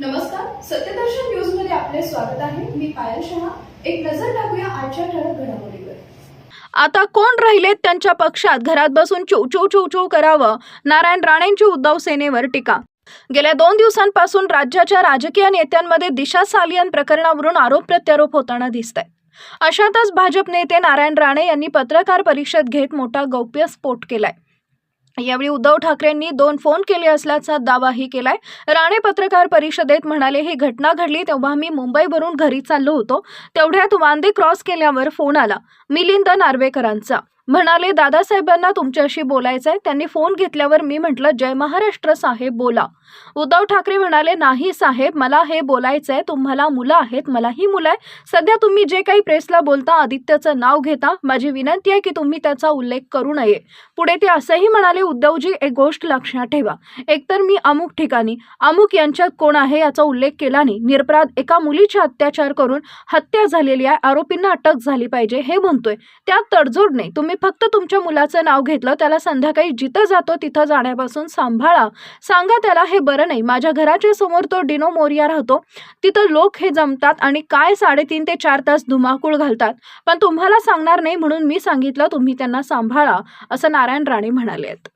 नमस्कार सत्यदर्शन न्यूजमध्ये आपले स्वागत आहे. मी पायल शहा. एक नजर टाकूया आजच्या ठळक घडामोडीवर. आता कोण राहिलेत त्यांच्या पक्षात? घरात बसून चू चू चू चू करावं? नारायण राणेंची उद्धव सेनेवर टीका. गेल्या दोन दिवसांपासून राज्याच्या राजकीय नेत्यांमध्ये दिशा सालियन प्रकरणावरून आरोप प्रत्यारोप होताना दिसत आहे अशातच भाजप नेते नारायण राणे यांनी पत्रकार परिषद घेत मोठा गौप्यस्फोट केलाय. यावेळी उद्धव ठाकरेंनी दोन फोन केले असल्याचा दावाही केलाय. राणे पत्रकार परिषदेत म्हणाले ही घटना घडली तेव्हा मी मुंबईवरून घरी चाललो होतो. तेवढ्यात वांदे क्रॉस केल्यावर फोन आला. मिलिंद नार्वेकरांचा म्हणाले दादासाहेबांना तुमच्याशी बोलायचंय. त्यांनी फोन घेतल्यावर मी म्हटलं जय महाराष्ट्र साहेब बोला. उद्धव ठाकरे म्हणाले नाही साहेब मला हे बोलायचंय. तुम्हाला मुलं आहेत मलाही मुलं आहे सध्या तुम्ही जे काही प्रेसला बोलता आदित्यचं नाव घेता. माझी विनंती आहे की तुम्ही त्याचा उल्लेख करू नये. पुढे ते असंही म्हणाले उद्धवजी एक गोष्ट लक्षात ठेवा. एकतर मी अमुक ठिकाणी अमुक यांच्यात कोण आहे याचा उल्लेख केला नाही. निरपराध एका मुलीचे अत्याचार करून हत्या झालेली आहे. आरोपींना अटक झाली पाहिजे हे म्हणतोय. त्यात तडजोड नाही. तुम्ही फक्त तुमच्या मुलाचं नाव घेतलं त्याला संध्याकाळी जिथं जातो तिथं जाण्यापासून सांभाळा. सांगा त्याला हे बरं नाही माझ्या घराच्या समोर तो डिनो मोरिया राहतो. तिथं लोक हे जमतात आणि काय साडेतीन ते चार तास धुमाकूळ घालतात. पण तुम्हाला सांगणार नाही म्हणून मी सांगितलं तुम्ही त्यांना सांभाळा असं नारायण राणे म्हणाले आहेत.